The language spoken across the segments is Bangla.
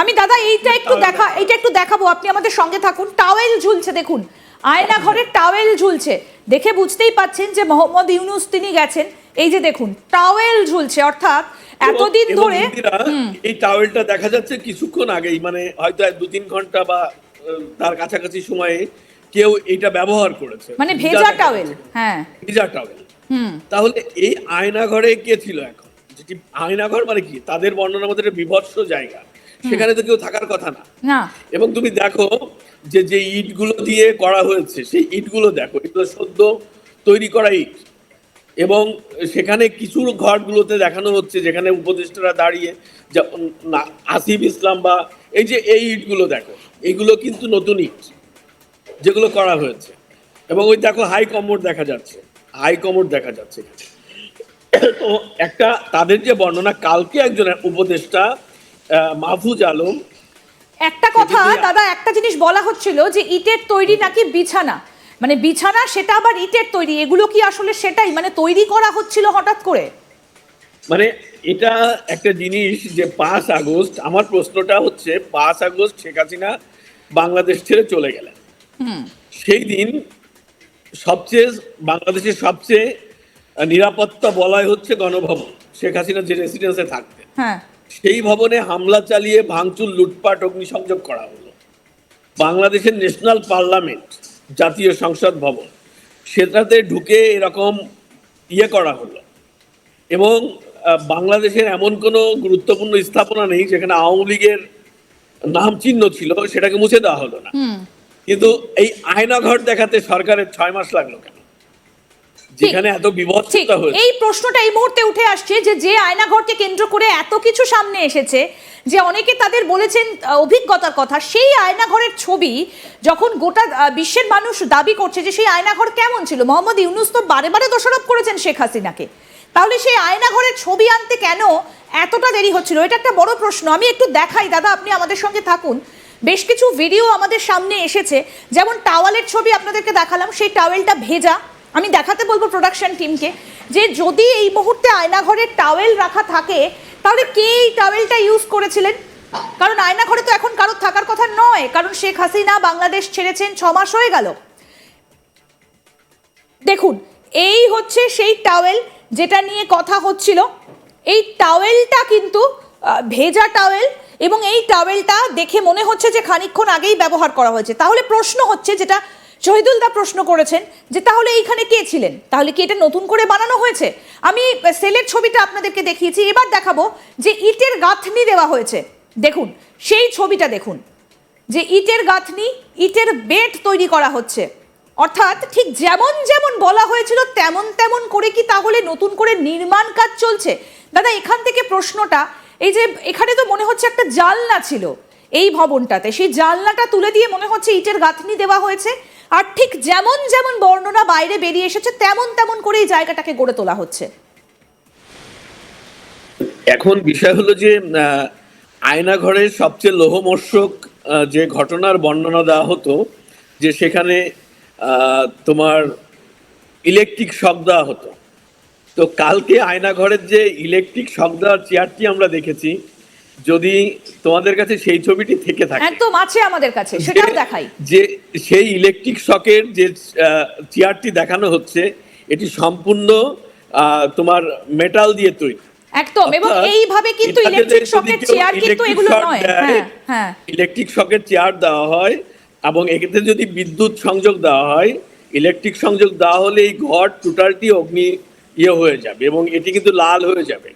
আমি দাদা এইটা একটু দেখা এইটা একটু দেখাবো আপনি আমাদের সঙ্গে থাকুন। টাওয়েল ঝুলছে দেখুন। আয়না ঘরের টাওয়েল ঝুলছে। দেখে বুঝতেই পাচ্ছেন যে মোহাম্মদ ইউনুস তিনি গেছেন। এই যে দেখুন টাওয়েল ঝুলছে অর্থাৎ এতদিন ধরে এই টাওয়েলটা দেখা যাচ্ছে কিছুক্ষণ আগেই মানে হয়তো দু তিন ঘণ্টা বা তার কাছাকাছি সময়ে কেউ এটা ব্যবহার করেছে। মানে ভিজা টাওয়েল হ্যাঁ। ভিজা টাওয়েল। হুম। তাহলে এই আয়না ঘরে কে ছিল এখন? যেটি আয়না ঘর মানে কি? তাদের বর্ণনার মধ্যে একটা বিভৎস জায়গা। সেখানে তো কেউ থাকার কথা না। এবং তুমি দেখো যে যে ইটগুলো দিয়ে করা হয়েছে সেই ইটগুলো দেখো এগুলো সদ্য তৈরি করা ইট। এবং সেখানে কিছু ঘরগুলোতে দেখানো হচ্ছে যেখানে উপদেষ্টারা দাঁড়িয়ে যেমন আসিফ ইসলাম বা এই যে এই ইটগুলো দেখো এগুলো কিন্তু নতুন ইট যেগুলো করা হয়েছে। এবং ওই দেখো হাই কমোড দেখা যাচ্ছে হাই কমোড দেখা যাচ্ছে তো একটা তাদের যে বর্ণনা কালকে একজন উপদেষ্টা মাহফুজ আলম। একটা কথা দাদা একটা জিনিস বলা হচ্ছিল যে ইটের তৈরি নাকি বিছানা। মানে বিছানা সেটা আবার ইটের তৈরি। এগুলো কি আসলে সেটাই? মানে তৈরি করা হচ্ছিল হঠাৎ করে? মানে এটা একটা জিনিস যে পাঁচ আগস্ট আমার প্রশ্নটা হচ্ছে পাঁচ আগস্ট শেখ হাসিনা বাংলাদেশ ছেড়ে চলে গেলেন। সেই দিন সবচেয়ে বাংলাদেশের সবচেয়ে নিরাপত্তা বলয় হচ্ছে গণভবন। শেখ হাসিনা যে রেসিডেন্সে থাকতেন। হ্যাঁ। সেই ভবনে হামলা চালিয়ে ভাঙচুর লুটপাট অগ্নিসংযোগ করা হলো। বাংলাদেশের ন্যাশনাল পার্লামেন্ট জাতীয় সংসদ ভবন সেটাতে ঢুকে এরকম ইয়ে করা হলো। এবং বাংলাদেশের এমন কোনো গুরুত্বপূর্ণ স্থাপনা নেই যেখানে আওয়ামী লীগের নাম চিহ্ন ছিল সেটাকে মুছে দেওয়া হলো না। কিন্তু এই আয়নাঘর দেখাতে সরকারের ছয় মাস লাগল যেখানে এত বিভৎসতা হয়েছে। এই প্রশ্নটা এই মুহূর্তে উঠে আসছে যে যে আয়নাঘরকে কেন্দ্র করে এত কিছু সামনে এসেছে যে অনেকে তাদের বলেছেন অভিজ্ঞতার কথা সেই আয়নাঘরের ছবি যখন গোটা বিশ্বের মানুষ দাবি করছে যে সেই আয়নাঘর কেমন ছিল? মোহাম্মদ ইউনুস তো বারে বারে দোষারোপ করেছেন শেখ হাসিনাকে। তাহলে সেই আয়নাঘরের ছবি আনতে কেন এতটা দেরি হচ্ছিল? এটা একটা বড় প্রশ্ন। আমি একটু দেখাই দাদা আপনি আমাদের সঙ্গে থাকুন। বেশ কিছু ভিডিও আমাদের সামনে এসেছে। যেমন টাওয়ালের ছবি আপনাদেরকে দেখালাম সেই টাওয়েলটা ভেজা। আমি দেখাতে বলব প্রোডাকশন টিমকে যে যদি এই মুহূর্তে আয়নাঘরের টাওয়েল রাখা থাকে, তাহলে কে এই টাওয়েলটা ইউজ করেছিলেন? কারণ আয়নাঘরে তো এখন কারোর থাকার কথা নয়, কারণ শেখ হাসিনা বাংলাদেশ ছেড়েছেন ছ মাস হয়ে গেল। দেখুন, এই হচ্ছে সেই টাওয়েল যেটা নিয়ে কথা হচ্ছিল। এই টাওয়েলটা কিন্তু ভেজা টাওয়েল এবং এই টাওয়েলটা দেখে মনে হচ্ছে যে খানিকক্ষণ আগেই ব্যবহার করা হয়েছে। তাহলে প্রশ্ন হচ্ছে যেটা শহীদুল দা প্রশ্ন করেছেন যে, তাহলে এইখানে কে ছিলেন? তাহলে কি এটা নতুন করে বানানো হয়েছে? আমি সেলের ছবিটা আপনাদেরকে দেখিয়েছি। এবার দেখাবো যে, ইটের গাঁথনি দেওয়া হয়েছে। দেখুন, সেই ছবিটা দেখুন। যে, ইটের গাঁথনি, ইটের বেড তৈরি করা হচ্ছে। অর্থাৎ ঠিক যেমন যেমন বলা হয়েছিল, তেমন তেমন করে কি তাহলে নতুন করে নির্মাণ কাজ চলছে? দাদা, এখান থেকে প্রশ্নটা, এই যে, এখানে তো মনে হচ্ছে একটা জালনা ছিল এই ভবনটাতে। সেই জালনাটা তুলে দিয়ে মনে হচ্ছে ইটের গাঁথনি দেওয়া হয়েছে। আর ঠিক যেমন যেমন বর্ণনা বাইরে বেরিয়ে এসেছে, তেমন তেমন করে এই জায়গাটাকে গড়ে তোলা হচ্ছে। এখন বিষয় হলো যে আয়নাঘরের সবচেয়ে লোহমর্ষক যে ঘটনার বর্ণনা দেওয়া হতো, যে সেখানে তোমার ইলেকট্রিক শক দেওয়া হতো। তো কালকে আয়নাঘরের যে ইলেকট্রিক শক দেওয়ার চেয়ারটি আমরা দেখেছি যদি তোমাদের কাছে সেই ছবিটি থেকে থাকে। একদম আছে আমাদের কাছে সেটাও দেখাই। যে সেই ইলেকট্রিক শকের যে চেয়ারটি দেখানো হচ্ছে এটি সম্পূর্ণ তোমার মেটাল দিয়ে তৈরি। একদম এবং এইভাবে কিন্তু ইলেকট্রিক শকের চেয়ার কিন্তু এগুলো নয়। হ্যাঁ হ্যাঁ। ইলেকট্রিক শকের চেয়ার দেওয়া হয় এবং এক্ষেত্রে যদি বিদ্যুৎ সংযোগ দেওয়া হয় ইলেকট্রিক সংযোগ দেওয়া হলে এই ঘর টোটালটি অগ্নি ইয়ে হয়ে যাবে এবং এটি কিন্তু লাল হয়ে যাবে।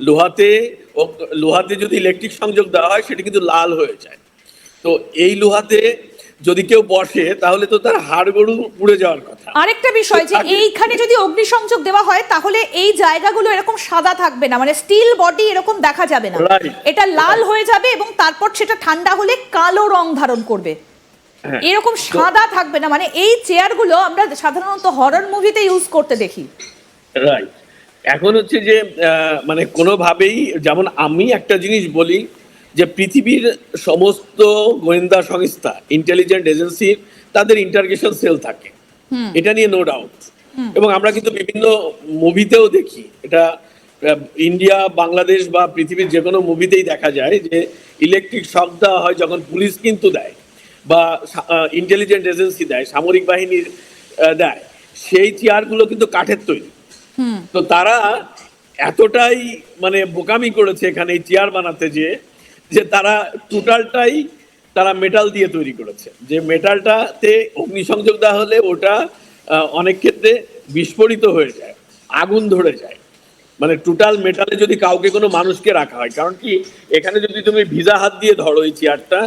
লোহাতে ও- লোহাতে যদি ইলেকট্রিক সংযোগ দেওয়া হয় সেটি কিন্তু লাল হয়ে যায়। তো এই লোহাতে যদি কেউ বসে তাহলে তো তার হাড় গরু পুড়ে যাওয়ার কথা। আরেকটা বিষয় যে এইখানে যদি অগ্নিসংযোগ দেওয়া হয় তাহলে এই জায়গাগুলো এরকম সাদা থাকবে না মানে স্টিল বডি এরকম দেখা যাবে না। এটা লাল হয়ে যাবে এবং তারপর সেটা ঠান্ডা হলে কালো রং ধারণ করবে। হ্যাঁ। এরকম সাদা থাকবে না মানে এই চেয়ারগুলো আমরা সাধারণত হরর মুভিতে ইউজ করতে দেখি। রাইট এখন হচ্ছে যে মানে কোনোভাবেই যেমন আমি একটা জিনিস বলি যে পৃথিবীর সমস্ত গোয়েন্দা সংস্থা ইন্টেলিজেন্ট এজেন্সি তাদের ইন্টারগেশন সেল থাকে। এটা নিয়ে নো ডাউট এবং আমরা কিন্তু বিভিন্ন মুভিতেও দেখি। এটা ইন্ডিয়া বাংলাদেশ বা পৃথিবীর যে কোনো মুভিতেই দেখা যায় যে ইলেকট্রিক শক দেওয়া হয় যখন পুলিশ কিন্তু দেয় বা ইন্টেলিজেন্ট এজেন্সি দেয় সামরিক বাহিনীর দেয়। সেই চেয়ারগুলো কিন্তু কাঠের তৈরি। তো তারা এতটাই মানে বোকামি করেছে এখানে এই চেয়ার বানাতে যে যে তারা টোটালটাই তারা মেটাল দিয়ে তৈরি করেছে। যে মেটালটাতে অগ্নিসংযোগ দেওয়া হলে ওটা অনেক ক্ষেত্রে বিস্ফোরিত হয়ে যায় আগুন ধরে যায়। মানে টোটাল মেটালে যদি কাউকে কোনো মানুষকে রাখা হয় কারণ কি এখানে যদি তুমি ভিজা হাত দিয়ে ধরো এই চেয়ারটা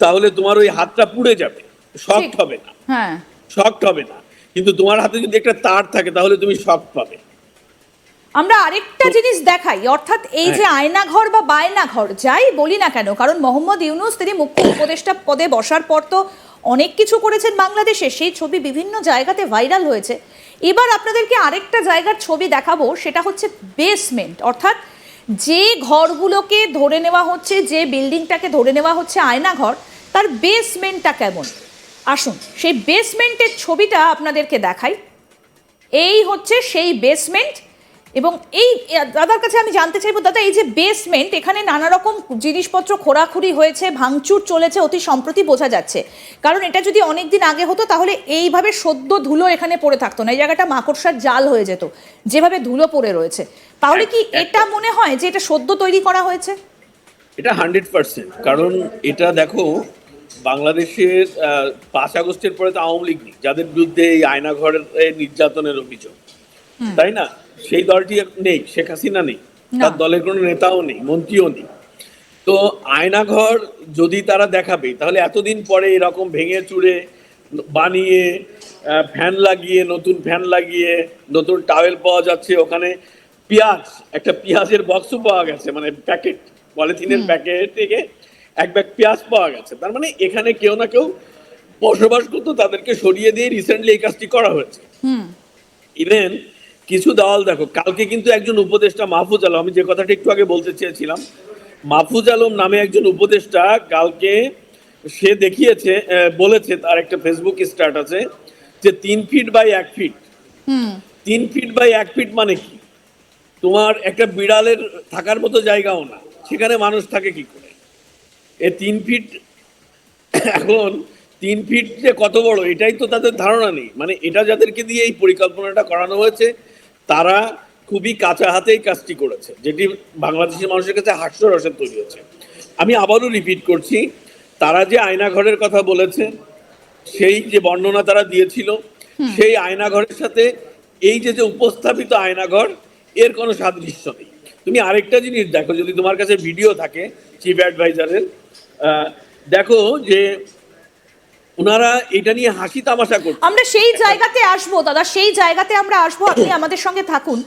তাহলে তোমার ওই হাতটা পুড়ে যাবে শক্ট ঠিক। হবে না। হ্যাঁ। শক্ট হবে না। কিন্তু তোমার হাতে যদি একটা তার থাকে তাহলে তুমি শক্ট পাবে। আমরা আরেকটা জিনিস দেখাই অর্থাৎ এই যে আয়নাঘর বা বায়নাঘর যাই বলি না কেন কারণ মোহাম্মদ ইউনুস তিনি মুখ্য উপদেষ্টা পদে বসার পর তো অনেক কিছু করেছেন বাংলাদেশে সেই ছবি বিভিন্ন জায়গাতে ভাইরাল হয়েছে। এবার আপনাদেরকে আরেকটা জায়গার ছবি দেখাবো সেটা হচ্ছে বেসমেন্ট অর্থাৎ যে ঘরগুলোকে ধরে নেওয়া হচ্ছে যে বিল্ডিংটাকে ধরে নেওয়া হচ্ছে আয়নাঘর তার বেসমেন্টটা কেমন? আসুন সেই বেসমেন্টের ছবিটা আপনাদেরকে দেখাই। এই হচ্ছে সেই বেসমেন্ট এবং এই দাদার কাছে আমি জানতে চাইব দাদা এই যে বেসমেন্ট এখানে নানা রকম জিনিসপত্র খোরাখুরি হয়েছে ভাঙচুর চলেছে অতি সম্প্রতি বোঝা যাচ্ছে। কারণ এটা যদি অনেক দিন আগে হতো তাহলে এইভাবে সদ্য ধুলো এখানে পড়ে থাকতো না এই জায়গাটা মাকড়সার জাল হয়ে যেত যেভাবে ধুলো পড়ে রয়েছে। তাহলে কি এটা মনে হয় যে এটা সদ্য তৈরি করা হয়েছে? এটা হান্ড্রেড পার্সেন্ট কারণ এটা দেখো বাংলাদেশের পাঁচ আগস্টের পরে তো আওয়ামী লীগ নেই যাদের বিরুদ্ধে এই আয়নাঘরের নির্যাতনের অভিযোগ। তাই না? সেই দলটি নেই শেখ হাসিনা নেই তার দলের কোনো নেতাও নেই মন্ত্রীও নেই। তো আয়নাঘর যদি তারা দেখাবে তাহলে এতদিন পরে এরকম ভেঙে চুরে বানিয়ে ফ্যান লাগিয়ে নতুন ফ্যান লাগিয়ে নতুন টাওয়েল পাওয়া যাচ্ছে ওখানে পেঁয়াজ একটা পেঁয়াজের বক্সও পাওয়া গেছে মানে প্যাকেট পলিথিনের প্যাকেট থেকে এক ব্যাগ পেঁয়াজ পাওয়া গেছে। তার মানে এখানে কেউ না কেউ বসবাস করতো তাদেরকে সরিয়ে দিয়ে রিসেন্টলি এই কাজটি করা হয়েছে। ইভেন কিছু দেওয়াল দেখো কালকে কিন্তু একজন উপদেষ্টা মাহফুজ আলম আমি যে কথাটা একটু আগে বলতে চেয়েছিলাম মাহফুজ আলম নামে একজন উপদেষ্টা কালকে সে দেখিয়েছে বলেছে তার একটা ফেসবুক স্টার্ট আছে যে তিন ফিট বাই এক ফিট তিন ফিট বাই এক ফিট মানে কি? তোমার একটা বিড়ালের থাকার মতো জায়গাও না সেখানে মানুষ থাকে কি করে? এ তিন ফিট এখন তিন ফিট যে কত বড় এটাই তো তাদের ধারণা নেই। মানে এটা যাদেরকে দিয়ে এই পরিকল্পনাটা করানো হয়েছে তারা খুবই কাঁচা হাতেই কাজটি করেছে যেটি বাংলাদেশের মানুষের কাছে হাস্যরসের তৈরি হচ্ছে। আমি আবারও রিপিট করছি তারা যে আয়নাঘরের কথা বলেছে সেই যে বর্ণনা তারা দিয়েছিল সেই আয়নাঘরের সাথে এই যে যে উপস্থাপিত আয়নাঘর এর কোনো সাদৃশ্য নেই। তুমি আরেকটা জিনিস দেখো, যদি তোমার কাছে ভিডিও থাকে চিফ অ্যাডভাইজারের দেখো যে ওনারা এটা নিয়ে হাসি তামাশা করছে। আমরা সেই জায়গাতে আসব, দাদা, সেই জায়গাতে আমরা আসব, আপনি আমাদের সঙ্গে থাকুন।